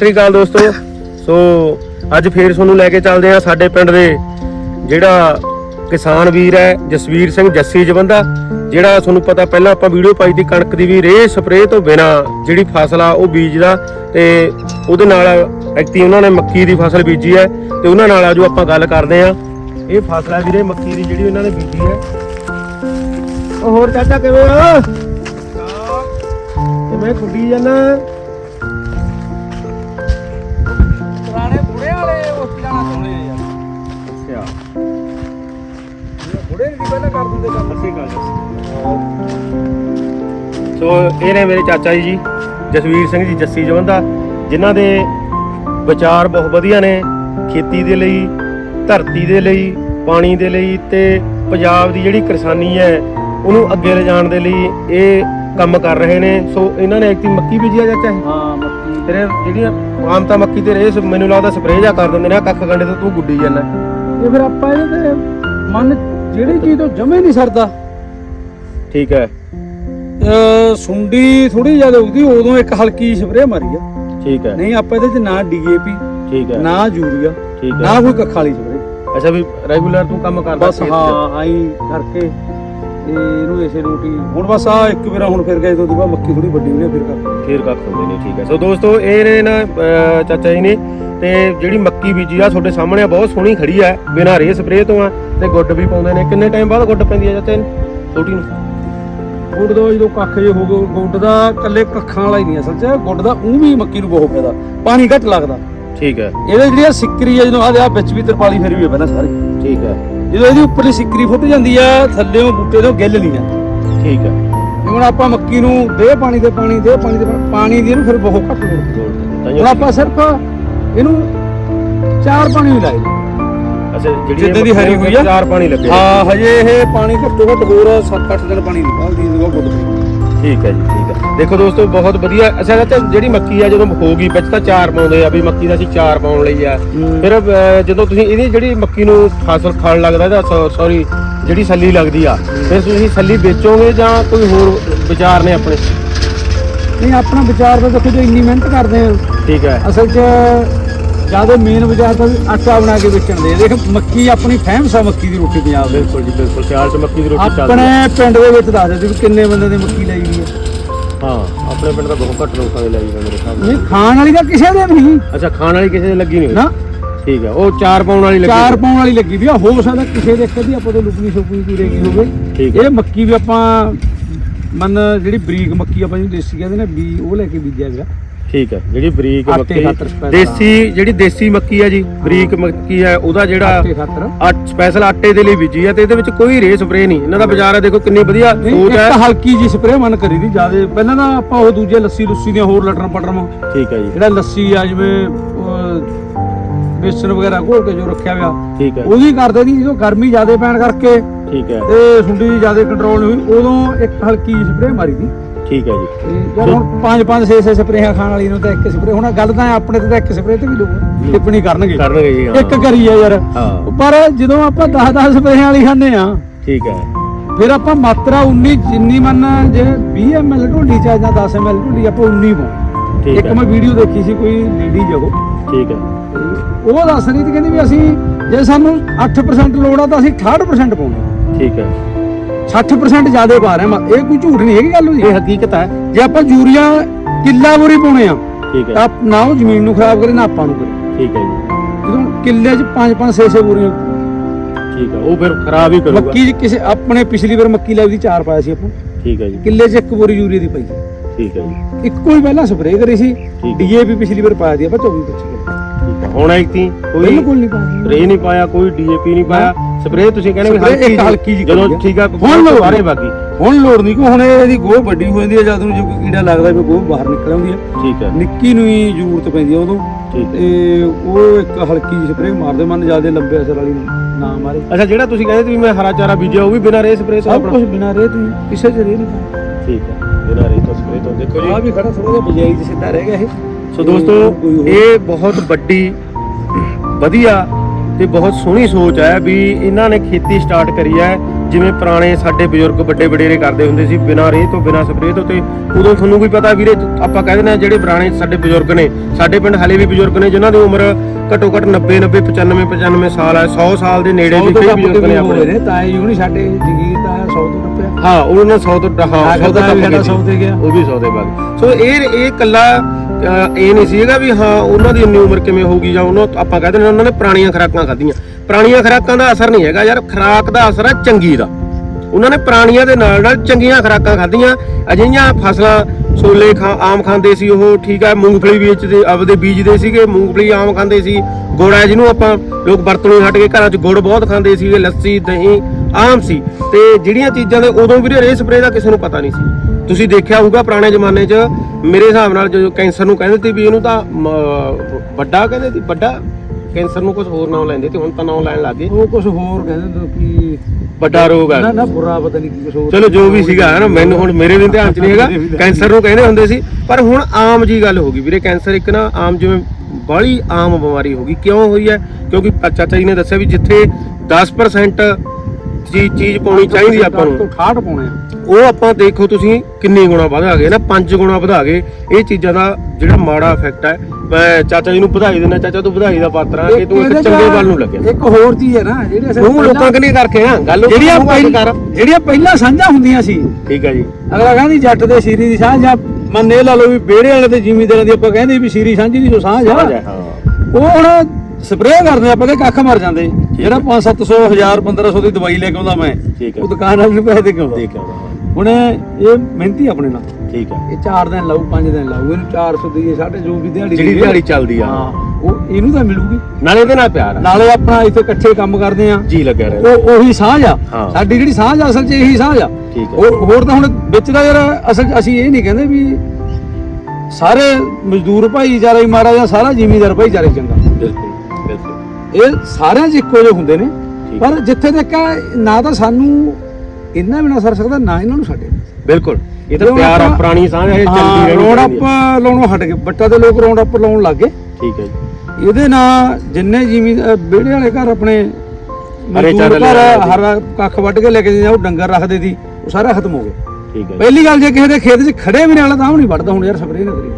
ਸਤਿ ਸ੍ਰੀ ਅਕਾਲ ਦੋਸਤੋ। ਸੋ, ਅੱਜ ਫੇਰ ਤੁਹਾਨੂੰ ਲੈ ਕੇ ਚੱਲਦੇ ਆ ਸਾਡੇ ਪਿੰਡ ਦੇ ਜਿਹੜਾ ਕਿਸਾਨ ਵੀਰ ਹੈ, ਜਸਵੀਰ ਸਿੰਘ ਜੱਸੀ ਜਵੰਦਾ, ਜਿਹੜਾ ਤੁਹਾਨੂੰ ਪਤਾ ਪਹਿਲਾਂ ਆਪਾਂ ਵੀਡੀਓ ਪਾਈ ਸੀ ਕਣਕ ਦੀ ਵੀ, ਰੇਹ ਸਪਰੇਅ ਤੋਂ ਬਿਨਾ ਜਿਹੜੀ ਫਸਲ ਆ, ਉਹ ਬੀਜਦਾ ਤੇ ਉਹਦੇ ਨਾਲ ਐਕਟੀ ਉਹਨਾਂ ਨੇ ਮੱਕੀ ਦੀ ਫਸਲ ਬੀਜੀ ਹੈ ਤੇ ਉਹਨਾਂ ਨਾਲ ਆਜੋ ਆਪਾਂ ਗੱਲ ਕਰਦੇ ਆ ਇਹ ਫਸਲ ਆ ਵੀਰੇ, ਮੱਕੀ ਦੀ ਜਿਹੜੀ ਉਹਨਾਂ ਨੇ ਬੀਜੀ ਹੈ। ਉਹ ਹੋਰ ਚਾਚਾ ਕਿਵੇਂ ਆ ਕਿਵੇਂ ਖੁੱਡੀ ਜਾਣਾ ਕਰ ਦਿੰਦੇ ਕੰਮ ਸਤਿ ਸ਼੍ਰੀ ਅਕਾਲ ਸੋ ਇਹ ਨੇ ਮੇਰੇ ਚਾਚਾ ਜੀ ਜੀ ਜਸਵੀਰ ਸਿੰਘ ਜੀ ਜੱਸੀ ਜਵੰਦਾ ਜਿਨ੍ਹਾਂ ਦੇ ਵਿਚਾਰ ਬਹੁਤ ਵਧੀਆ ਨੇ ਖੇਤੀ ਦੇ ਲਈ ਧਰਤੀ ਦੇ ਲਈ ਪਾਣੀ ਦੇ ਲਈ ਤੇ ਪੰਜਾਬ ਦੀ ਜਿਹੜੀ ਕਿਸਾਨੀ ਹੈ ਉਹਨੂੰ ਅੱਗੇ ਲਿਜਾਣ ਦੇ ਲਈ ਇਹ ਕੰਮ ਕਰ ਰਹੇ ਨੇ। ਸੋ ਇਹਨਾਂ ਨੇ ਇੱਕ ਮੱਕੀ ਬੀਜੀ ਆ ਚਾਚਾ? ਹਾਂ ਮੱਕੀ। ਤੇਰੇ ਜਿਹੜੀਆਂ ਆਮ ਤਾਂ ਮੱਕੀ ਤੇ ਰੇਸ ਮੈਨੂੰ ਲੱਗਦਾ ਸਪਰੇਅ ਜਾ ਕਰ ਦਿੰਦੇ ਨੇ ਕੱਖ ਗੰਡੇ ਤੋਂ ਤੂੰ ਗੁੱਡੀ ਜਾਂਦਾ। ਇਹ ਫਿਰ ਆਪਾਂ ਇਹਦੇ ਤੇ ਮਨ ਜਿਹੜੀ ਚੀਜ਼ ਤੋਂ ਜਮੇ ਨਹੀਂ ਸਰਦਾ। ਠੀਕ ਹੈ। ਅਹ ਸੁੰਡੀ ਥੋੜੀ ਜ਼ਿਆਦਾ ਉਗਦੀ ਉਦੋਂ ਇੱਕ ਹਲਕੀ ਸਪਰੇਅ ਮਾਰੀ ਆ। ਠੀਕ ਹੈ। ਨਹੀਂ ਆਪਾਂ ਇਹਦੇ ਚ ਨਾ ਡੀਏਪੀ ਠੀਕ ਹੈ। ਨਾ ਯੂਰੀਆ ਠੀਕ ਹੈ। ਨਾ ਕੋਈ ਕੱਖ ਵਾਲੀ ਸਪਰੇਅ। ਅੱਛਾ ਵੀ ਰੈਗੂਲਰ ਤੂੰ ਕੰਮ ਕਰਦਾ ਬਸ ਖੇਤ 'ਚ? ਹਾਂ ਆਈ ਕਰਕੇ ਤੇ ਇਹਨੂੰ ਇਸੇ ਰੋਟੀ। ਹੁਣ ਬਸ ਆ ਇੱਕ ਵਾਰ ਹੁਣ ਫਿਰ ਗਏ ਤੋਂ ਬਾਅਦ ਮੱਕੀ ਥੋੜੀ ਵੱਡੀ ਹੋਣੀ ਆ, ਫਿਰ ਕਰ। ਫੇਰ ਕੱਖ ਹੁੰਦੇ ਨੇ ਠੀਕ ਹੈ। ਸੋ ਦੋਸਤੋ ਇਹ ਨੇ ਨਾ ਅਹ, ਚਾਚਾ ਜੀ ਨੇ ਤੇ ਜਿਹੜੀ ਮੱਕੀ ਬੀਜੀ ਆ ਤੁਹਾਡੇ ਸਾਹਮਣੇ ਬਹੁਤ ਸੋਹਣੀ ਖੜੀ ਆ ਬਿਨਾਂ ਰੇ ਸਪਰੇਅ ਤੋਂ ਆ ਤੇ ਗੁੱਡ ਵੀ ਪਾਉਂਦੇ ਨੇ। ਕਿੰਨੇ ਟਾਈਮ ਬਾਅਦ ਗੁੱਡ ਪੈਂਦੀ ਆ ਇਹਨੂੰ ਛੋਟੀ ਨੂੰ। ਗੁੱਡ ਦਾ ਜਦੋਂ ਕੱਖ ਜੇ ਹੋ ਗਏ ਗੁੱਡ ਦਾ ਕੱਲੇ ਕੱਖਾਂ ਵਾਲਾ ਹੀ ਨਹੀਂ ਅਸਲ 'ਚ। ਗੁੱਡ ਦਾ ਉਹ ਵੀ ਮੱਕੀ ਨੂੰ ਬਹੁਤ ਫਾਇਦਾ। ਪਾਣੀ ਘੱਟ ਲੱਗਦਾ। ਠੀਕ ਹੈ ਇਹਦੇ ਜਿਹੜੀ ਆ ਸਿੱਕਰੀ ਆ ਜਦੋਂ ਆ ਆ ਵਿੱਚ ਵੀ ਤਰਪਾਲੀ ਫਿਰ ਵੀ ਆ ਪਹਿਲਾਂ ਸਾਰੀ। ਠੀਕ ਹੈ ਜਦੋਂ ਇਹਦੀ ਉੱਪਰਲੀ ਸਿੱਕਰੀ ਫੁੱਟ ਜਾਂਦੀ ਆ ਥੱਲੇੋਂ ਬੂਟੇ ਤੋਂ ਗਿੱਲ ਨਹੀਂ ਜਾਂਦੀ ਠੀਕ ਹੈ ਹੁਣ ਆਪਾਂ ਮੱਕੀ ਨੂੰ ਦੇ ਪਾਣੀ ਦੇ ਪਾਣੀ ਦੇ ਪਾਣੀ ਦੇ ਪਾਣੀ- ਦੀ ਇਹਨੂੰ ਫਿਰ ਬਹੁਤ ਘੱਟ ਲੋੜ ਤਾਂ ਹੁਣ ਆਪਾਂ ਸਿਰਫ ਇਹਨੂੰ ਚਾਰ ਪਾਣੀ ਹੀ ਲਾਏ। ਅੱਛਾ ਜਿਹੜੀ ਜਿੱਦਾਂ ਦੀ ਹਰੀ ਹੋਈ ਆ। ਚਾਰ ਪਾਣੀ ਲੱਗੇ। ਹਾਂ ਹਜੇ ਇਹ ਪਾਣੀ ਘੱਟੋ ਘੱਟ ਹੋਰ 7-8 ਦਿਨ ਪਾਣੀ ਨਹੀਂ ਪਾਉਂਦੀ ਜਦੋਂ ਗੁੱਡ ਪਈ ਠੀਕ ਹੈ ਜੀ ਠੀਕ ਹੈ। ਦੇਖੋ ਦੋਸਤੋ ਬਹੁਤ ਵਧੀਆ। ਅੱਛਾ ਚਾਚਾ ਜਿਹੜੀ ਮੱਕੀ ਆ ਜਦੋਂ ਹੋ ਗਈ ਵਿੱਚ ਤਾਂ ਚਾਰ ਪਾਉਂਦੇ ਆ ਵੀ ਮੱਕੀ ਦਾ ਅਸੀਂ ਚਾਰ ਪਾਉਣ ਲਈ ਆ। ਫਿਰ ਜਦੋਂ ਤੁਸੀਂ ਇਹਦੀ ਜਿਹੜੀ ਮੱਕੀ ਨੂੰ ਫਸਲ ਖਾਣ ਲੱਗਦਾ ਇਹਦਾ ਸੌਰੀ ਜਿਹੜੀ ਸੱਲੀ ਲੱਗਦੀ ਆ ਫਿਰ ਤੁਸੀਂ ਸੱਲੀ ਵੇਚੋਗੇ ਜਾਂ ਕੋਈ ਹੋਰ ਵਿਚਾਰ ਨੇ ਆਪਣੇ? ਨਹੀਂ ਆਪਣਾ ਵਿਚਾਰ ਤਾਂ ਦੇਖੋ ਜੇ ਇੰਨੀ ਮਿਹਨਤ ਕਰਦੇ ਆ। ਠੀਕ ਹੈ। ਅਸਲ 'ਚ ਜ਼ਿਆਦਾ ਮੇਨ ਵਿਚਾਰ ਤਾਂ ਵੀ ਆਟਾ ਬਣਾ ਕੇ ਵੇਚਣ ਦੇ ਦੇਖ ਮੱਕੀ ਆਪਣੀ ਫੇਮਸ ਆ ਮੱਕੀ ਦੀ ਰੋਟੀ ਪੰਜਾਬ ਦੇ। ਬਿਲਕੁਲ ਜੀ ਬਿਲਕੁਲ ਸਿਆਲ ਚ ਮੱਕੀ ਦੀ ਰੋਟੀ ਚੱਲਦੀ ਆਪਣੇ ਪਿੰਡ ਦੇ ਵਿੱਚ ਦੱਸ ਦੇ ਵੀ ਕਿੰਨੇ ਬੰਦੇ ਦੀ ਮੱਕੀ ਲਾਈ ਹੋਈ ਹੈ ਹਾਂ ਆਪਣੇ ਪਿੰਡ ਤਾਂ ਬਹੁਤ ਘੱਟ ਲੋਕਾਂ ਦੇ ਲਾਈ ਮੇਰੇ ਹਿਸਾਬ ਨਹੀਂ ਖਾਣ ਵਾਲੀ ਤਾਂ ਕਿਸੇ ਦੇ ਵੀ ਨਹੀਂ। ਅੱਛਾ ਖਾਣ ਵਾਲੀ ਕਿਸੇ ਦੇ ਲੱਗੀ ਨਹੀਂ ਹੋਈ? ਨਾ। ਠੀਕ ਹੈ ਉਹ ਚਾਰ ਪਾਉਣ ਵਾਲੀ ਲੱਗੀ ਚਾਰ ਪਾਉਣ ਵਾਲੀ ਲੱਗੀ ਵੀ ਆ ਹੋ ਸਕਦਾ ਕਿਸੇ ਦੇ ਕਦੀ ਆਪਾਂ ਤੋਂ ਲੁਕਣੀ ਛੁਪਣੀ ਪੂਰੇ ਕੀ ਹੋਵੇ। ਠੀਕ ਹੈ ਇਹ ਮੱਕੀ ਵੀ ਆਪਾਂ ਮਨ ਜਿਹੜੀ ਬਰੀਕ ਮੱਕੀ ਆਪਾਂ ਜਿਹਨੂੰ ਦੇਸੀ ਕਹਿੰਦੇ ਨੇ ਵੀ ਉਹ ਲੈ ਕੇ ਬੀਜਿਆ ਗਿਆ। ਠੀਕ ਹੈ ਜਿਹੜੀ ਬਰੀਕ ਆਟੇ ਮੱਕੀ special ਦੇਸੀ ਜਿਹੜੀ ਦੇਸੀ ਮੱਕੀ ਹੈ ਜੀ ਬਰੀਕ ਮੱਕੀ ਹੈ ਉਹਦਾ ਜਿਹੜਾ ਆਟੇ ਖਾਤਰ। ਆਟ ਸਪੈਸ਼ਲ ਆਟੇ ਦੇ ਲਈ ਬੀਜੀ ਹੈ ਤੇ ਇਹਦੇ ਵਿੱਚ ਕੋਈ ਰੇ ਸਪਰੇ ਨਹੀਂ ਇਹਨਾਂ ਦਾ ਬਾਜ਼ਾਰ ਹੈ ਦੇਖੋ ਕਿੰਨੀ ਵਧੀਆ ਸੋਚ ਹੈ। ਇੱਕ ਹਲਕੀ ਜੀ ਸਪਰੇਅ ਮਨ ਕਰੀ ਦੀ ਜਿਆਦੇ ਪਹਿਲਾਂ ਤਾਂ ਆਪਾਂ ਉਹ ਦੂਜੇ ਲੱਸੀ ਲੁੱਸੀ ਦੀਆਂ ਹੋਰ ਲਟਰ ਪਟਰਮ ਠੀਕ ਹੈ ਜੀ। ਜਿਹੜਾ ਲੱਸੀ ਆ ਜਿਵੇਂ ਬੇਸਣ ਵਗੈਰਾ ਘੋਲ ਕੇ ਜੋ ਰੱਖਿਆ ਹੋਇਆ ਠੀਕ ਹੈ। ਉਹਦੀ ਕਰਦੇ ਦੀ ਜਦੋਂ ਗਰਮੀ ਜ਼ਿਆਦੇ ਪੈਣ ਕਰਕੇ ਠੀਕ ਹੈ। ਤੇ ਸੁੰਡੀ ਜ਼ਿਆਦੇ ਕੰਟਰੋਲ ਨਹੀਂ ਹੋਈ ਉਦੋਂ ਇੱਕ ਹਲਕੀ ਜਿਹੀ ਸਪਰੇਅ ਮਾਰੀ ਦੀ। ਠੀਕ ਹੈ ਜੀ। ਜਦ ਹੁਣ ਪੰਜ ਪੰਜ ਛੇ ਛੇ ਸਪਰੇਆਂ ਖਾਣ ਵਾਲੀ ਨੂੰ ਤਾਂ ਇੱਕ ਸਪਰੇਅ ਹੁਣ ਗੱਲ ਤਾਂ ਆਪਣੇ ਤੇ ਤਾਂ ਇੱਕ ਸਪਰੇਅ ਤੇ ਵੀ ਲੋਕ ਟਿੱਪਣੀ ਕਰਨਗੇ। ਕਰਨਗੇ ਜੀ ਹਾਂ। ਇੱਕ ਕਰੀ ਆ ਯਾਰ। ਹਾਂ। ਪਰ ਜਦੋਂ ਆਪਾਂ 10 10 ਸਪਰੇਆਂ ਵਾਲੀ ਖਾਂਦੇ ਆ ਠੀਕ ਹੈ। ਫਿਰ ਆਪਾਂ ਮਾਤਰਾ 19 ਜਿੰਨੀ ਮੰਨ ਜੇ 20 ml ਢੋਲੀ ਚ ਆ ਜਾਂ 10 ml ਢੋਲੀ ਆਪਾਂ 19 ਪਾਉਂ ਠੀਕ ਇੱਕ ਹੈ। ਮੈਂ ਵੀਡੀਓ ਦੇਖੀ ਸੀ ਕੋਈ ਲੇਡੀ ਜਗੋ ਠੀਕ ਹੈ। ਉਹ ਦੱਸ ਰਹੀ ਸੀ ਕਹਿੰਦੀ ਵੀ ਅਸੀਂ ਜੇ ਸਾਨੂੰ 8% ਲੋੜ ਆ ਤਾਂ ਅਸੀਂ 68% ਪਾਉਣੇ। ਠੀਕ ਹੈ। 60% ਜ਼ਿਆਦਾ ਪਾ ਰਹੇ ਹਾਂ ਇਹ ਕੋਈ ਝੂਠ ਨਹੀਂ ਹੈਗੀ ਗੱਲ ਹੋਈ? ਇਹ ਹਕੀਕਤ ਹੈ। ਜੇ ਆਪਾਂ ਯੂਰੀਆ ਕਿੱਲਾ ਬੋਰੀ ਪਾਉਣੇ ਆ ਠੀਕ ਹੈ। ਤਾਂ ਨਾ ਉਹ ਜ਼ਮੀਨ ਨੂੰ ਖਰਾਬ ਕਰੇ ਨਾ ਆਪਾਂ ਨੂੰ ਕਰੇ। ਠੀਕ ਹੈ ਜੀ। ਜਦੋਂ ਕਿੱਲੇ 'ਚ 5-5 6-6 ਬੋਰੀਆਂ ਠੀਕ ਹੈ ਉਹ ਫਿਰ ਖਰਾਬ ਹੀ ਕਰੂਗਾ। ਮੱਕੀ 'ਚ ਕਿਸੇ ਆਪਣੇ ਪਿਛਲੀ ਵਾਰ ਮੱਕੀ ਲਾਈ ਦੀ ਚਾਰ ਪਾਇਆ ਸੀ ਆਪਾਂ। ਠੀਕ ਹੈ ਜੀ। ਕਿੱਲੇ 'ਚ ਇੱਕ ਬੋਰੀ ਯੂਰੀਆ ਦੀ ਪਈ ਠੀਕ ਹੈ ਜੀ। ਇੱਕੋ ਹੀ ਪਹਿਲਾਂ ਸਪਰੇਅ ਕਰੀ ਸੀ। ਡੀਏਪੀ ਪਿਛਲੀ ਵਾਰ ਪਾਇਆ ਦੀ ਆਪਾਂ 24 25 ਹੁਣ ਐਕਤੀ ਕੋਈ ਬਿਲਕੁਲ ਨਹੀਂ ਪਾਇਆ। ਰੇ ਨਹੀਂ ਪਾਇਆ ਕੋਈ ਡੀਏਪੀ ਨਹੀਂ ਪਾਇਆ। ਸਪਰੇ ਤੁਸੀਂ ਕਹਿੰਦੇ ਵੀ Spray ਇੱਕ ਹਲਕੀ ਜਿਹੀ ਜਦੋਂ ਆ। ਠੀਕ ਆ ਹੁਣ ਲਓ। ਸਾਰੇ ਬਾਕੀ। ਹੁਣ ਲੋੜ ਨਹੀਂ ਕਿ ਹੁਣ ਇਹਦੀ ਗੋਹ ਵੱਡੀ ਹੋ ਜਾਂਦੀ ਹੈ ਜਦ ਨੂੰ ਜੇ ਕੋਈ ਕੀੜਾ ਲੱਗਦਾ ਵੀ ਗੋਹ ਬਾਹਰ ਨਿਕਲ ਆਉਂਦੀ ਹੈ। ਠੀਕ ਹੈ। ਨਿੱਕੀ ਨੂੰ ਹੀ ਜ਼ਰੂਰਤ ਪੈਂਦੀ ਹੈ ਉਦੋਂ। ਤੇ ਉਹ ਇੱਕ ਹਲਕੀ ਜਿਹੀ ਸਪਰੇਅ ਮਾਰਦੇ ਮਨ ਜ਼ਿਆਦਾ ਲੰਬੇ ਅਸਰ ਵਾਲੀ ਨਾ ਮਾਰੇ। ਅੱਛਾ ਜਿਹੜਾ ਤੁਸੀਂ ਕਹਿੰਦੇ ਸੀ ਵੀ ਮੈਂ ਹਰਾ ਚਾਰਾ ਬੀਜਿਆ ਉਹ ਵੀ ਬਿਨਾਂ ਰੇ ਸਪਰੇ ਤੋਂ ਸਭ ਆਪਣਾ? ਕੁਝ ਬਿਨਾ ਰੇ ਤੂੰ ਕਿਸੇ ਚ ਰੇ ਨਹੀਂ ਠੀਕ ਹੈ ਬਿਨਾਂ ਰੇ ਤੋਂ ਸਪਰੇ ਤੋਂ ਦੇਖੋ ਆ ਜੀ ਵੀ ਖੜਾ ਥੋੜਾ ਜਿਹਾ ਬਜਾਈ ਚ ਸਿੱਧਾ ਰਹਿ ਗਿਆ ਇਹ। ਸੋ ਦੋਸਤੋ ਇਹ ਬਹੁਤ ਵੱਡੀ ਵਧੀਆ ਤੇ ਬਹੁਤ ਸੋਹਣੀ ਸੋਚ ਹੈ ਵੀ ਇਹਨਾਂ ਨੇ ਖੇਤੀ ਸਟਾਰਟ ਕਰੀ ਹੈ। ਜਿਵੇਂ ਪੁਰਾਣੇ ਸਾਡੇ ਬਜ਼ੁਰਗ ਵੱਡੇ ਵਡੇਰੇ ਕਰਦੇ ਹੁੰਦੇ ਸੀ ਬਿਨਾਂ ਰੇਹ ਤੋਂ ਬਿਨਾਂ ਸਪਰੇਅ ਤੋਂ ਤੇ ਉਦੋਂ ਤੁਹਾਨੂੰ ਵੀ ਪਤਾ ਵੀਰੇ ਆਪਾਂ ਕਹਿ ਦਿੰਦੇ ਆ ਜਿਹੜੇ ਪੁਰਾਣੇ ਸਾਡੇ ਬਜ਼ੁਰਗ ਨੇ ਸਾਡੇ ਪਿੰਡ ਹਲੇ ਵੀ ਬਜ਼ੁਰਗ ਨੇ ਜਿਨ੍ਹਾਂ ਦੀ ਉਮਰ ਘੱਟੋ ਘੱਟ 90 90 95 95 ਸਾਲ ਹੈ 100 ਸਾਲ ਦੇ ਨੇੜੇ ਵੀ ਕਈ ਬਜ਼ੁਰਗ ਨੇ ਆਪਣੇ। ਨੇ ਤਾਂ ਇਹ ਨਹੀਂ ਸਾਡੇ ਜਗੀਰ ਤਾਂ 100 ਤੋਂ ਟੱਪਿਆ ਹਾਂ ਉਹਨਾਂ ਨੇ 100 ਤੋਂ ਹਾਂ ਆ 100 ਤੋਂ ਵੀ ਟੱਪ ਸਾਡਾ ਗਏ ਸੀ। 100 ਤੇ ਗਿਆ। ਉਹ ਵੀ 100 ਦੇ ਬਾਅਦ। ਸੋ ਇਹ ਇਹ ਕੱਲਾ ਇਹ ਨਹੀਂ ਸੀਗਾ ਵੀ ਹਾਂ, ਉਹਨਾਂ ਦੀ ਇੰਨੀ ਉਮਰ ਕਿਵੇਂ ਹੋਊਗੀ ਜਾਂ ਉਹਨਾਂ ਆਪਾਂ ਕਹਿੰਦੇ ਨੇ ਉਹਨਾਂ ਨੇ ਪੁਰਾਣੀਆਂ ਖੁਰਾਕਾਂ ਖਾਧੀਆਂ। ਪੁਰਾਣੀਆਂ ਖੁਰਾਕਾਂ ਦਾ ਅਸਰ ਨਹੀਂ ਹੈਗਾ ਯਾਰ, ਖੁਰਾਕ ਦਾ ਅਸਰ ਹੈ ਚੰਗੀ ਦਾ। ਉਹਨਾਂ ਨੇ ਪੁਰਾਣੀਆਂ ਦੇ ਨਾਲ ਨਾਲ ਚੰਗੀਆਂ ਖੁਰਾਕਾਂ ਖਾਧੀਆਂ। ਅਜਿਹੀਆਂ ਫਸਲਾਂ, ਛੋਲੇ ਖਾ, ਆਮ ਖਾਂਦੇ ਸੀ ਉਹ, ਠੀਕ ਹੈ ਮੂੰਗਫਲੀ ਵੇਚਦੇ, ਆਪਦੇ ਬੀਜਦੇ ਸੀਗੇ, ਮੂੰਗਫਲੀ ਆਮ ਖਾਂਦੇ ਸੀ। ਗੁੜ ਹੈ ਜਿਹਨੂੰ ਆਪਾਂ ਲੋਕ ਵਰਤੋਂ ਹਟ ਕੇ ਘਰਾਂ 'ਚ ਗੁੜ ਬਹੁਤ ਖਾਂਦੇ ਸੀਗੇ, ਲੱਸੀ, ਦਹੀਂ, ਆਮ ਸੀ। ਤੇ ਜਿਹੜੀਆਂ ਚੀਜ਼ਾਂ ਦੇ ਉਦੋਂ ਵੀਰੇ ਰੇਹ ਸਪਰੇ ਦਾ ਕਿਸੇ ਨੂੰ ਪਤਾ ਨਹੀਂ ਸੀ। ਤੁਸੀਂ ਦੇਖਿਆ ਹੋਊਗਾ ਪੁਰਾਣੇ ਜ਼ਮਾਨੇ 'ਚ ਮੇਰੇ ਹਿਸਾਬ ਨਾਲ ਜਦੋਂ ਕੈਂਸਰ ਨੂੰ ਕਹਿੰਦੇ ਸੀ ਵੀ ਇਹਨੂੰ ਤਾਂ ਮ, ਵੱਡਾ ਕਹਿੰਦੇ ਸੀ ਵੱਡਾ ਕੈਂਸਰ ਨੂੰ ਕੁਝ ਹੋਰ ਨਾਮ ਲੈਂਦੇ ਤੇ ਹੁਣ ਤਾਂ ਨਾਮ ਲੈਣ ਲੱਗੇ ਉਹ ਕੁਝ ਹੋਰ ਕਹਿੰਦੇ ਨੇ ਕਿ ਵੱਡਾ ਰੋਗ ਨਾ ਹੈ ਨਾ ਬੁਰਾ ਪਤਾ ਨਹੀਂ ਕੀ ਕੁਝ ਹੋਰ ਚਲੋ ਜੋ ਵੀ ਸੀਗਾ ਨਾ ਮੈਨੂੰ ਹੁਣ ਮੇਰੇ ਵੀ ਧਿਆਨ 'ਚ ਨਹੀਂ ਹੈਗਾ ਕੈਂਸਰ ਨੂੰ ਕਹਿੰਦੇ ਹੁੰਦੇ ਸੀ। ਪਰ ਹੁਣ ਆਮ ਜੀ ਗੱਲ ਹੋ ਗਈ ਵੀਰੇ ਕੈਂਸਰ ਇੱਕ ਨਾ ਆਮ ਜਿਵੇਂ ਬਾਹਲੀ ਆਮ ਬਿਮਾਰੀ ਹੋ ਗਈ। ਕਿਉਂ ਹੋਈ ਹੈ? ਕਿਉਂਕਿ ਚਾਚਾ ਜੀ ਨੇ ਦੱਸਿਆ ਵੀ ਜਿੱਥੇ 10% ਚੀਜ਼ ਚੀਜ਼ ਪਾਉਣੀ ਚਾਹੀਦੀ ਆਪਾਂ ਨੂੰ। 68 ਪਾਉਣੇ ਆ। ਉਹ ਆਪਾਂ ਦੇਖੋ ਤੁਸੀਂ ਕਿੰਨੇ ਗੁਣਾ ਵਧਾ ਗਏ ਨਾ 5 ਗੁਣਾ ਵਧਾ ਗਏ ਇਹ ਚੀਜ਼ਾਂ ਦਾ ਜਿਹੜਾ ਮਾੜਾ ਇਫੈਕਟ ਹੈ ਮੈਂ ਚਾਚਾ ਜੀ ਨੂੰ ਵਧਾਈ ਦਿੰਦਾ ਚਾਚਾ ਤੂੰ ਵਧਾਈ ਦਾ ਪਾਤਰ ਆ ਕਿ ਤੂੰ ਇੱਕ ਚੰਗੇ ਵੱਲ ਨੂੰ ਲੱਗਿਆ। ਇੱਕ ਹੋਰ ਚੀਜ਼ ਹੈ ਨਾ ਜਿਹੜੀ ਅਸੀਂ ਤੂੰ ਲੋਕਾਂ ਕਨੇ ਕਰਕੇ ਆ ਗੱਲ ਜਿਹੜੀਆਂ ਪਹਿਲ- ਜਿਹੜੀਆਂ ਪਹਿਲਾਂ ਸਾਂਝਾਂ ਹੁੰਦੀਆਂ ਸੀ। ਠੀਕ ਹੈ ਜੀ। ਅਗਲਾ ਕਹਿੰਦੀ ਜੱਟ ਦੇ ਸੀਰੀ ਦੀ ਸਾਂਝ ਜਾਂ ਮੰਨੇ ਲਾ ਲਓ ਵੀ ਬੇੜੇ ਵਾਲੇ ਤੇ ਜ਼ਿਮੀਂਦਾਰਾਂ ਦੀ ਆਪਾਂ ਕਹਿੰਦੇ ਵੀ ਸੀਰੀ ਸਾਂਝੀ ਦੀ ਜੋ ਸਾਂਝ ਆ। ਉਹ ਹੁਣ ਸਪਰੇਅ ਕਰਦੇ ਆਪਾਂ ਤੇ ਕੱਖ ਮਰ ਜਾਂਦੇ। ਜਿਹੜਾ 5-700 1000 1500 ਦੀ ਦਵਾਈ ਲੈ ਕੇ ਆਉਂਦਾ ਮੈਂ ਠੀਕ ਹੈ। ਉਹ ਦੁਕਾਨ ਵਾਲੇ ਨੂੰ ਪੈਸੇ ਦੇ ਕੇ ਆਉਂਦਾ। ਠੀਕ ਹੈ। ਹੁਣ ਇਹ ਮਿਹਨਤੀ ਆਪਣੇ ਨਾਲ। ਠੀਕ ਹੈ। ਇਹ 4 ਦਿਨ ਲਾਊ 5 ਦਿਨ ਲਾਊ ਇਹਨੂੰ 400 ਦੀ ਸਾਡੇ ਜੋ ਵੀ ਦਿਹਾੜੀ ਜਿਹੜੀ ਦਿਹਾੜੀ ਚੱਲਦੀ ਆ। ਹਾਂ ਉਹ ਇਹਨੂੰ ਤਾਂ ਮਿਲੂਗੀ। ਨਾਲੇ ਇਹਦੇ ਨਾਲ ਪਿਆਰ ਆ। ਨਾਲੇ ਆਪਣਾ ਇੱਥੇ ਇਕੱਠੇ ਕੰਮ ਕਰਦੇ ਆ। ਜੀ ਲੱਗਿਆ ਰਹੇ ਉਹ ਉਹੀ ਸਾਂਝ ਆ। ਸਾਡੀ ਜਿਹੜੀ ਸਾਂਝ ਆ, ਅਸਲ 'ਚ ਇਹੀ ਸਾਂਝ ਆ। ਠੀਕ ਹੈ। ਹੋਰ ਹੋਰ ਤਾਂ ਹੁਣ ਵਿੱਚ ਦਾ ਯਾਰ ਅਸਲ 'ਚ ਅਸੀਂ ਇਹ ਨਹੀਂ ਕਹਿੰਦੇ ਵੀ ਸਾਰੇ ਮਜ਼ਦੂਰ ਭਾਈਚਾਰਾ ਹੀ ਮਾੜਾ ਜਾਂ ਸਾਰਾ ਜ਼ਿਮੀਂਦਾਰ ਭਾਈਚਾਰਾ ਹੀ ਚੰਗਾ। ਬਿਲਕੁਲ। ਇਹ ਸਾਰਿਆਂ 'ਚ ਇੱਕੋ ਜਿਹੇ ਹੁੰਦੇ ਨੇ। ਪਰ ਜਿੱਥੇ ਤੱਕ ਨਾ ਤਾਂ ਸਾਨੂੰ ਇਹਨਾਂ ਬਿਨਾ ਸਰ ਸਕਦਾ ਨਾ ਇਹਨਾਂ ਨੂੰ ਸਾਡੇ। ਬਿਲਕੁਲ। ਇਹ ਤਾਂ ਪਿਆਰ ਆ ਪੁਰਾਣੀ ਸਾਂਝ ਹੈ ਇਹ ਚੱਲਦੀ ਰਹਿਣੀ ਰੌਂਡ ਅਪ। ਲਾਉਣੋਂ ਹਟ ਗਏ। ਬੱਟਾ ਦੇ ਲੋਕ ਰੌਂਡ ਅਪ ਲਾਉਣ ਲੱਗ ਗਏ। ਠੀਕ ਹੈ ਜੀ। ਇਹਦੇ ਨਾਲ ਜਿੰਨੇ ਜਿਮੀ ਵਿਹੜੇ ਵਾਲੇ ਘਰ ਆਪਣੇ ਹਰੇ ਮਜ਼ਦੂਰ ਚਾਰੇ ਘਰ ਲੈ ਆਏ। ਹਰਾ ਕੱਖ ਵੱਢ ਕੇ ਲੈ ਕੇ ਉਹ ਡੰਗਰ ਰੱਖਦੇ ਸੀ ਉਹ ਸਾਰਾ ਖਤਮ ਹੋ ਗਿਆ। ਠੀਕ ਹੈ। ਪਹਿਲੀ ਗੱਲ ਜੇ ਕਿਸੇ ਦੇ ਖੇਤ 'ਚ ਖੜੇ ਵੀ ਨਾਲ ਤਾਂ ਉਹ ਨਹੀਂ ਵੱਢਦਾ ਹੁਣ ਯਾਰ ਸਪਰੇਅ ਨਾ ਕਰੀ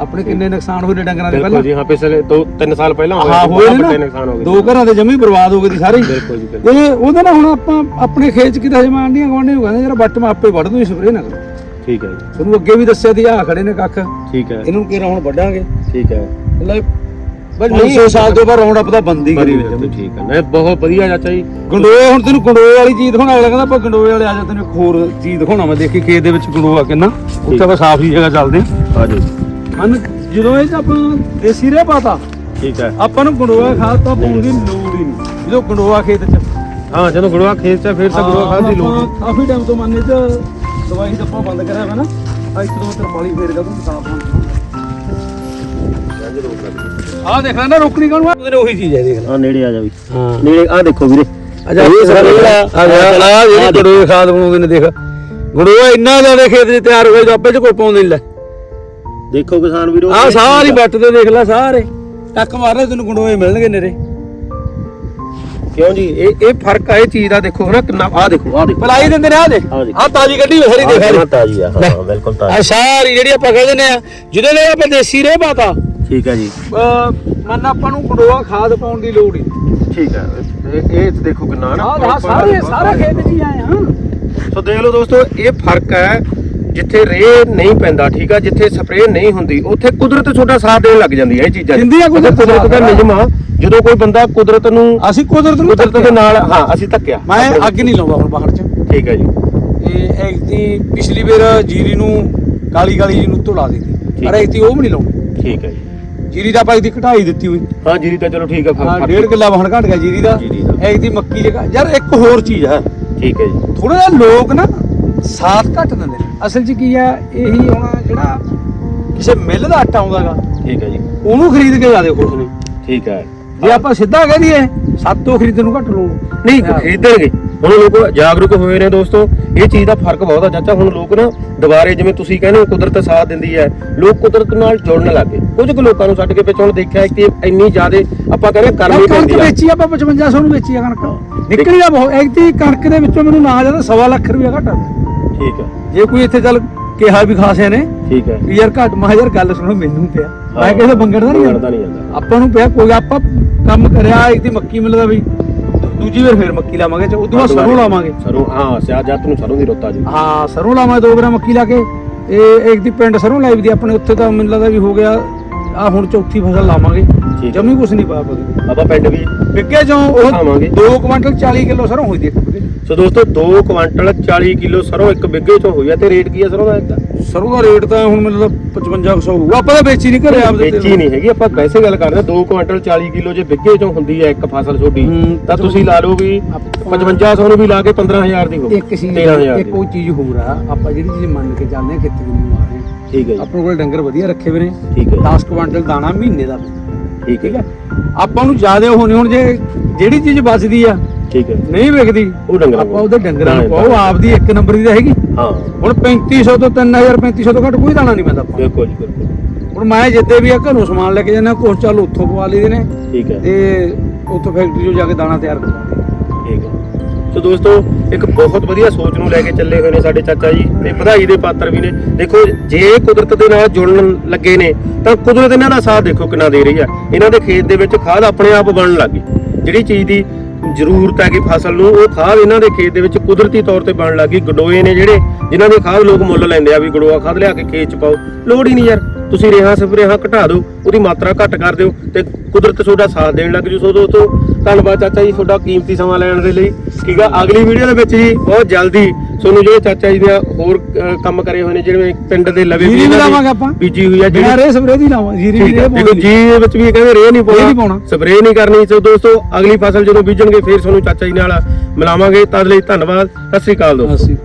ਆਪਣੇ ਕਿੰਨੇ ਨੁਕਸਾਨ ਹੋਏ ਨੇ ਡੰਗਰਾਂ ਦੇ ਪਹਿਲਾਂ ਜੀ ਹਾਂ ਪਿਛਲੇ 2 3 ਸਾਲ ਪਹਿਲਾਂ ਹਾਂ ਹੋਏ ਨੇ ਵੱਡੇ ਨਾ। ਨੁਕਸਾਨ ਹੋ ਗਏ ਦੋ ਘਰਾਂ ਦੇ ਜਮੀ ਬਰਬਾਦ ਹੋ ਗਏ ਸੀ ਸਾਰੇ। ਹੀ। ਬਿਲਕੁਲ ਜੀ ਬਿਲਕੁਲ। ਤੇ ਉਹਦੇ ਨਾਲ ਹੁਣ ਆਪਾਂ ਆਪਣੇ ਖੇਤ 'ਚ ਕਿਤੇ ਜਮਾਨ ਦੀਆਂ ਗਵਾਂਢੀ ਨੂੰ ਕਹਿੰਦੇ ਯਾਰ ਬੱਟ ਮੈਂ ਆਪੇ ਵੱਢ ਦੂੰ ਸਪਰੇਅ ਨਾ ਕਰੋ ਠੀਕ ਹੈ ਜੀ। ਤੁਹਾਨੂੰ ਅੱਗੇ ਵੀ ਦੱਸਿਆ ਸੀ ਆ ਖੜੇ ਨੇ ਕੱਖ। ਠੀਕ ਹੈ। ਇਹਨੂੰ ਕਿਹੜਾ ਹੁਣ ਵੱਢਾਂਗੇ? ਠੀਕ ਹੈ। ਮਤਲਬ ਬਸ ਨਹੀਂ, 200 ਸਾਲ ਤੋਂ ਬਾਅਦ ਰੌਂਡ ਅਪ ਦਾ ਬੰਦੀ ਕਰੀ ਬੜੀ ਵਿੱਚ ਠੀਕ ਹੈ। ਨਹੀਂ ਬਹੁਤ ਵਧੀਆ ਚਾਚਾ ਜੀ। ਗੰਡੋਏ ਹੁਣ ਤੈਨੂੰ ਗੰਡੋਏ ਵਾਲੀ ਚੀਜ਼ ਦਿਖਾਉਣਾ ਅਗਲਾ ਕਹਿੰਦਾ ਆਪਾਂ ਗੰਡੋਏ ਵਾਲੇ ਆ ਜਾ ਤੈਨੂੰ ਇੱਕ ਹੋਰ ਚੀਜ਼ ਦਿਖਾਉਣਾ ਮੈਂ ਦੇਖੀ ਖੇਤ ਦੇ ਵਿੱਚ ਗੰਡੋਆ ਕਿੰਨਾ। ਉੱਥੇ ਆਪਾਂ ਸਾਫ਼ ਹੀ ਜਗ੍ਹਾ ਚੱਲਦੇ ਆ ਜੀ। ਮਨ ਜਦੋਂ ਇਹ 'ਚ ਆਪਾਂ ਦੇਸੀ ਰੇ ਪਾਤਾ ਠੀਕ ਹੈ। ਆਪਾਂ ਨੂੰ ਗੰਡੋਆ ਖਾਦ ਤਾਂ ਪਾਉਣ ਦੀ ਲੋੜ ਹੀ ਨਹੀਂ। ਜਦੋਂ ਗੰਡੋਆ ਖੇਤ 'ਚ ਹਾਂ ਜਦੋਂ ਗੁੜਵਾ ਖੇਤ ਚ ਫਿਰ ਤਾਂ ਗੁੜਵਾ ਖਾਦ ਦੀ ਲੋੜ ਨਹੀਂ। ਕਾਫੀ ਟਾਈਮ ਤੋਂ ਮੰਨੇ 'ਚ ਦਵਾਈ ਦੱਪਾ ਬੰਦ ਕਰਿਆ ਹੋਇਆ ਨਾ ਆ ਇੱਕ ਦੋ ਤਰਪਾਲੀ ਫੇਰ ਕਦੋਂ ਸਾਫ਼ ਹੋਣ ਆ ਦੇਖ ਲੈ ਨਾ ਰੋਕਣੀ ਕਾਹਨੂੰ ਆ ਉਹਦੇ ਉਹੀ ਚੀਜ਼ ਹੈ ਦੇਖ ਲੈ। ਆ ਨੇੜੇ ਆ ਜਾ ਵੀ ਹਾਂ। ਨੇੜੇ ਆ ਦੇਖੋ ਵੀਰੇ। ਅਜਾ ਇਹ ਸਾਰੇ ਆ ਆ ਜਿਹੜੀ ਗੜੋਏ ਖਾਦ ਬਣਾਉਂਦੇ ਨੇ ਦੇਖ। ਗੜੋਆ ਇੰਨਾ ਜ਼ਿਆਦਾ ਖੇਤ 'ਚ ਤਿਆਰ ਹੋ ਗਿਆ ਜੋ ਆਪੇ 'ਚ ਕੋਈ ਪਾਉਂਦੇ ਨਹੀਂ ਲੈ। ਦੇਖੋ ਕਿਸਾਨ ਵੀਰੋ ਆ ਸਾਰੀ ਬੱਟ ਤੇ ਦੇਖ ਲੈ ਸਾਰੇ। ਟੱਕ ਮਾਰਨੇ ਤੈਨੂੰ ਗੜੋਏ ਮਿਲਣਗੇ ਨੇਰੇ। ਕਿਉਂ ਜੀ? ਇਹ ਇਹ ਫ਼ਰਕ ਆ ਇਹ ਚੀਜ਼ ਦਾ ਦੇਖੋ ਨਾ ਕਿੰਨਾ ਆ ਦੇਖੋ ਆ ਦੇਖੋ। ਪਲਾਈ ਦਿੰਦੇ ਨੇ ਆ ਦੇ। ਆ ਤਾਜੀ ਕੱਢੀ ਹੋਈ ਸਾਰੀ ਦੇਖ ਸਾਰੀ। ਤਾਜੀ ਆ ਹਾਂ ਬਿਲਕੁਲ ਆ ਸਾਰੀ ਜਿਹੜੀ ਆਪਾਂ ਕਹਿੰਦੇ ਨੇ ਆ ਜਿਹਦੇ ਲਈ ਆਪਾਂ ਦੇਸੀ ਰੇ ਪਾਤਾ। ਠੀਕ ਹੈ ਜੀ। ਮਨ ਆਪਾਂ ਨੂੰ ਗੜੋਆ ਖਾਦ ਪਾਉਣ ਦੀ ਲੋੜ ਹੀ ਠੀਕ ਹੈ ਇਹ ਇਹ ਦੇਖੋ ਕਿੰਨਾ ਨਾ ਆ ਸਾਰੇ ਸਾਰੇ ਖੇਤ ਹੀ ਆਏ ਹਾਂ ਸੋ ਦੇਖ ਲਓ ਦੋਸਤੋ ਇਹ ਫ਼ਰਕ ਹੈ ਜਿੱਥੇ ਰੇ ਨਹੀਂ ਪੈਂਦਾ ਠੀਕ ਆ ਜਿੱਥੇ ਸਪਰੇਅ ਨਹੀਂ ਹੁੰਦੀ ਉੱਥੇ ਕੁਦਰਤ ਤੁਹਾਡਾ ਸਾਥ ਦੇਣ ਲੱਗ ਜਾਂਦੀ ਹੈ ਇਹ ਚੀਜ਼ਾਂ। ਦਿੰਦੀ ਆ ਕੁਦਰਤ ਕੁਦਰਤ ਦਾ। ਨਿਯਮ ਆ ਜਦੋਂ ਕੋਈ ਬੰਦਾ ਕੁਦਰਤ ਨੂੰ ਅਸੀਂ ਕੁਦਰਤ ਨੂੰ ਕੁਦਰਤ ਦੇ ਨਾਲ ਹਾਂ ਅਸੀਂ ਧੱਕਿਆ ਮੈਂ ਅੱਗ ਨਹੀਂ ਲਾਉਂਦਾ ਹੁਣ ਬਾਹਰ 'ਚ। ਠੀਕ ਹੈ ਜੀ। ਇਹ ਐਕਤੀ ਪਿਛਲੀ ਵਾਰ ਜੀਰੀ ਨੂੰ ਕਾਲੀ ਕਾਲੀ ਜੀ ਨੂੰ ਧੁਲਾ ਦਿੱਤੀ। ਪਰ ਐਕਤੀ ਉਹ ਵੀ ਨਹੀਂ ਲਾਉਣੀ ਠੀਕ ਹੈ ਜੀ। ਜੀਰੀ ਦਾ ਭਾਈ ਦੀ ਘਟਾਈ ਦਿੱਤੀ ਹੋਈ। ਹਾਂ ਜੀਰੀ ਤਾਂ ਚਲੋ ਠੀਕ ਆ ਹਾਂ ਡੇਢ ਕਿੱਲਾ ਵਾਹਣ ਘਟ ਗਿਆ ਜੀਰੀ ਦਾ। ਜੀਰੀ ਦਾ। ਐਕਤੀ ਮੱਕੀ ਜਗਾ ਯਾਰ ਇੱਕ ਹੋਰ ਚੀਜ਼ ਹੈ ਠੀਕ ਹੈ ਜੀ। ਥੋੜਾ ਜਿਹਾ ਲੋਕ ਨਾ ਸਾਥ ਘੱਟ ਦਿੰਦੇ ਨੇ। ਅਸਲ 'ਚ ਕੀ ਆ ਇਹੀ ਹੁਣ ਜਿਹੜਾ ਕਿਸੇ ਮਿੱਲ ਦਾ ਆਟਾ ਆਉਂਦਾਗਾ ਠੀਕ ਹੈ ਜੀ। ਉਹਨੂੰ ਖਰੀਦ ਕੇ ਜਾਦੇ ਖੁਸ਼ ਨੇ। ਠੀਕ ਹੈ। ਜੇ ਆਪਾਂ ਸਿੱਧਾ ਕਹਿ ਦਈਏ ਸਾਤੋਂ ਖਰੀਦਣ ਨੂੰ ਘੱਟ ਲੋਕ। ਨਹੀਂ ਖਰੀਦਣਗੇ। ਹੁਣ ਲੋਕ ਜਾਗਰੂਕ ਹੋਏ ਨੇ ਦੋਸਤੋ ਇਹ ਚੀਜ਼ ਦਾ ਫ਼ਰਕ ਬਹੁਤ ਆ ਚਾਚਾ। ਹੁਣ ਲੋਕ ਨਾ ਦੁਬਾਰੇ ਜਿਵੇਂ ਤੁਸੀਂ ਕਹਿੰਦੇ ਹੋ ਕੁਦਰਤ ਸਾਥ ਦਿੰਦੀ ਹੈ। ਲੋਕ ਕੁਦਰਤ ਨਾਲ ਜੁੜਨ ਲੱਗੇ। ਕੁਝ ਕੁ ਲੋਕਾਂ ਨੂੰ ਛੱਡ ਕੇ ਹੁਣ ਦੇਖਿਆ ਕਿ ਇੰਨੀ ਜ਼ਿਆਦੇ ਆਪਾਂ ਕਹਿੰਦੇ ਕਰਨੀ ਕਣਕ ਪੈਂਦੀ ਆ। ਵੇਚੀ ਆਪਾਂ 5500 ਨੂੰ ਵੇਚੀ ਆ ਕਣਕ। ਨਿਕਲੀ ਆ ਬਹੁਤ। ਇੱਕ ਦੀ ਕਣਕ ਦੇ ਵਿੱਚੋਂ ਮੈਨੂੰ ਨਾ ਜ਼ਿਆਦਾ ਸਵਾ ਲੱਖ ਰੁਪਇਆ ਘਟਾ ਠੀਕ ਹੈ ਜੇ ਕੋਈ ਇੱਥੇ ਚੱਲ ਕਿਹਾ ਵੀ ਖਾਸੇ ਨੇ ਠੀਕ ਹੈ ਵੀ ਯਾਰ ਘੱਟ ਮਾ ਯਾਰ ਗੱਲ ਸੁਣੋ ਮੈਨੂੰ ਪਿਆ। ਮੈਂ ਕਿਸੇ ਬੰਗੜ ਦਾ ਨਹੀਂ ਬਣਦਾ ਨਹੀਂ ਜਾਂਦਾ। ਆਪਾਂ ਨੂੰ ਪਿਆ ਕੋਈ ਆਪਾਂ ਕੰਮ ਕਰਿਆ ਇੱਕ ਦੀ ਮੱਕੀ ਮਿਲਦਾ ਵੀ ਦੂ- ਦੂਜੀ ਵਾਰ ਫੇਰ ਮੱਕੀ ਲਾਵਾਂਗੇ ਚ ਉਦੋਂ ਬਾਅਦ ਸਰੋਂ ਲਾਵਾਂਗੇ। ਸਰੋਂ ਹਾਂ ਸਿਆ ਜੱਤ ਨੂੰ ਸਰੋਂ ਦੀ ਰੁੱਤ ਆ ਜੀ ਹਾਂ ਸਰੋਂ ਲਾਵਾਂਗੇ ਦੋ ਵਾਰ ਮੱਕੀ ਲਾ ਕੇ। ਇਹ ਇੱਕ ਦੀ ਪਿੰਡ ਸਰੋਂ ਲਾਈ ਦੀ ਆਪਣੇ ਉੱਥੇ ਤਾਂ ਮੈਨੂੰ ਲੱਗਦਾ ਵੀ ਹੋ ਗਿਆ ਆ ਹੁਣ ਚੌਥੀ ਫਸਲ ਲਾਵਾਂਗੇ। ਜਮੀ ਕੁਛ ਨਹੀਂ ਪਾ ਪਕਦੇ ਆਪਾਂ ਪਿੰਡ ਵੀ ਵਿੱਗੇ ਚੋਂ ਉਹ ਖਾਵਾਂਗੇ। 2 ਕੁਇੰਟਲ 40 ਕਿਲੋ ਸਰੋਂ ਹੋਈ ਦੀ ਇੱਕ ਵਿੱਗੇ। ਸੋ ਦੋਸਤੋ 2 ਕੁਆਂਟਲ 40 ਕਿਲੋ ਸਰੋਂ ਇੱਕ ਬਿੱਗੇ ਚੋਂ ਹੋਈ ਆ ਤੇ ਰੇਟ ਕੀ ਆ ਸਰੋਂ ਦਾ ਇਹਦਾ? ਸਰੋਂ ਦਾ ਰੇਟ ਤਾਂ ਹੁਣ ਮੈਨੂੰ ਲੱਗਦਾ 5500 ਹੋਊਗਾ। ਆਪਾਂ ਤਾਂ ਵੇਚੀ ਨਹੀਂ ਘਰੇ ਆਪਦੇ ਵੇਚੀ ਨਹੀਂ ਹੈਗੀ ਆਪਾਂ ਵੈਸੇ ਗੱਲ ਕਰਦੇ 2 ਕੁਆਂਟਲ 40 ਕਿਲੋ ਜੇ ਬਿੱਗੇ ਚੋਂ ਹੁੰਦੀ ਹੈ ਇੱਕ ਫਸਲ ਹੂੰ, ਤਾਂ ਤੁਸੀਂ ਲਾ ਲਓ ਵੀ 5500 ਨੂੰ ਵੀ ਲਾ ਕੇ 15000 ਦੀ ਹੋ ਇੱਕ ਚੀਜ਼ 13000 ਇੱਕ ਉਹ ਚੀਜ਼ ਹੋਰ ਆ ਆਪਾਂ ਜਿਹੜੀ ਚੀਜ਼ ਮੰਨ ਕੇ ਚੱਲਦੇ ਆ ਖੇਤੀ ਨੂੰ ਆ ਰਹੇ ਹਾਂ ਠੀਕ ਹੈ ਜੀ। ਆਪਣੇ ਕੋਲ ਡੰਗਰ ਵਧੀਆ ਰੱਖੇ ਹੋਏ ਨੇ ਠੀਕ ਹੈ 10 ਕੁਇੰਟਲ ਦਾਣਾ ਮਹੀਨੇ ਦਾ। ਠੀਕ ਹੈ। ਆਪਾਂ ਨੂੰ ਜ਼ਿਆਦਾ ਹੋਣੀ ਹੁਣ ਜੇ ਜਿਹੜੀ ਚੀਜ਼ ਬਚਦੀ ਆ ਠੀਕ ਹੈ। ਨਹੀਂ ਵਿਕਦੀ ਉਹ ਡੰਗਰਾਂ ਆਪਾਂ ਉਹਦੇ ਡੰਗਰਾਂ ਨੂੰ ਪਾਓ ਆਪਦੀ ਇੱਕ ਨੰਬਰ ਦੀ ਤਾਂ ਹੈਗੀ। ਹਾਂ। ਹੁਣ 3500 ਤੋਂ 3000 3500 ਤੋਂ ਘੱਟ ਕੋਈ ਦਾਣਾ ਨਹੀਂ ਪੈਂਦਾ ਆਪਾਂ। ਬਿਲਕੁਲ ਜੀ ਬਿਲਕੁਲ। ਹੁਣ ਮੈਂ ਜਿੱਦੇ ਵੀ ਆ ਘਰੋਂ ਸਮਾਨ ਲੈ ਕੇ ਜਾਂਦਾ ਕੁਛ ਚੱਲ ਉੱਥੋਂ ਪਵਾ ਲਈਦੇ ਨੇ ਠੀਕ ਹੈ। ਤੇ ਉੱਥੋਂ ਫੈਕਟਰੀ 'ਚੋਂ ਜਾ ਕੇ ਦਾਣਾ ਤਿਆਰ ਕਰਵਾਉਂਦੇ ਠੀਕ ਹੈ। ਸੋ ਦੋਸਤੋ, ਇੱਕ ਬਹੁਤ ਵਧੀਆ ਸੋਚ ਨੂੰ ਲੈ ਕੇ ਚੱਲੇ ਹੋਏ ਨੇ ਸਾਡੇ ਚਾਚਾ ਜੀ ਤੇ ਵਧਾਈ ਦੇ ਪਾਤਰ ਵੀ ਨੇ। ਦੇਖੋ, ਜੇ ਕੁਦਰਤ ਦੇ ਨਾਲ ਜੁੜਨ ਲੱਗੇ ਨੇ, ਤਾਂ ਕੁਦਰਤ ਇਹਨਾਂ ਦਾ ਸਾਥ ਦੇਖੋ ਕਿੰਨਾ ਦੇ ਰਹੀ ਆ। ਇਹਨਾਂ ਦੇ ਖੇਤ ਦੇ ਵਿੱਚ ਖਾਦ ਆਪਣੇ ਆਪ ਬਣਨ ਲੱਗ ਗਈ। ਜਿਹੜੀ ਚੀਜ਼ ਦੀ ਜ਼ਰੂਰਤ ਹੈ ਕਿ ਫਸਲ ਨੂੰ, ਉਹ ਖਾਦ ਇਹਨਾਂ ਦੇ ਖੇਤ ਦੇ ਵਿੱਚ ਕੁਦਰਤੀ ਤੌਰ ਤੇ ਬਣਨ ਲੱਗ ਗਈ। ਗਡੋਏ ਨੇ ਜਿਹੜੇ, ਜਿਨ੍ਹਾਂ ਦੀ ਖਾਦ ਲੋਕ ਮੁੱਲ ਲੈਂਦੇ ਆ ਵੀ ਗਡੋਆ ਖਾਦ ਲਿਆ ਕੇ ਖੇਤ ਚ ਪਾਓ। ਲੋੜ ਹੀ ਨਹੀਂ ਯਾਰ। ਤੁਸੀਂ ਰੇਹਾਂ ਸਪਰੇਹਾਂ ਘਟਾ ਦਿਓ, ਉਹਦੀ ਮਾਤਰਾ ਘੱਟ ਕਰ ਦਿਓ ਤੇ ਕੁਦਰਤ ਤੁਹਾਡਾ ਸਾਥ ਦੇਣ ਲੱਗ ਜੂ। ਸੋ ਦੋਸਤੋ, ਧੰਨਵਾਦ ਚਾਚਾ ਜੀ ਤੁਹਾਡਾ ਕੀਮਤੀ ਸਮਾਂ ਲੈਣ ਦੇ ਲਈ। ਠੀਕ ਆ, ਅਗਲੀ ਵੀਡੀਓ ਦੇ ਵਿੱਚ ਜੀ, ਬਹੁਤ ਜਲਦੀ ਤੁਹਾਨੂੰ ਜਿਹੜੇ ਚਾਚਾ ਜੀ ਦੇ ਹੋਰ ਕੰਮ ਕਰੇ ਹੋਏ ਨੇ ਜਿਵੇਂ ਪਿੰਡ ਦੇ ਲਵੇ ਜੀਰੀ ਵੀ ਇਹਨਾਂ ਦੀ ਲਾਵਾਂਗੇ ਆਪਾਂ। ਬੀਜੀ ਹੋਈ ਆ ਬਿਨਾਂ ਜਿਹੜੀ ਰੇ ਸਪਰੇ ਦੀ ਲਾਵਾਂ ਜੀਰੀ ਠੀਕ ਵੀ ਹੈ ਰੇ ਦੇਖੋ ਜੀ ਦੇ ਵਿੱਚ ਵੀ ਕਹਿੰਦੇ ਰੇ ਨਹੀਂ ਨਹੀਂ ਪਾਉਣਾ ਪਾਉਣਾ। ਸਪਰੇਅ ਨਹੀਂ ਕਰਨੀ ਸੋ ਦੋਸਤੋ ਅਗਲੀ ਫਸਲ ਜਦੋਂ ਬੀਜਣਗੇ ਫਿਰ ਤੁਹਾਨੂੰ ਚਾਚਾ ਜੀ ਨਾਲ ਮਿਲਾਵਾਂਗੇ ਤਦ ਲਈ ਧੰਨਵਾਦ ਸਤਿ ਸ੍ਰੀ ਅਕਾਲ ਦੋਸਤੋ ਅਸੀਂ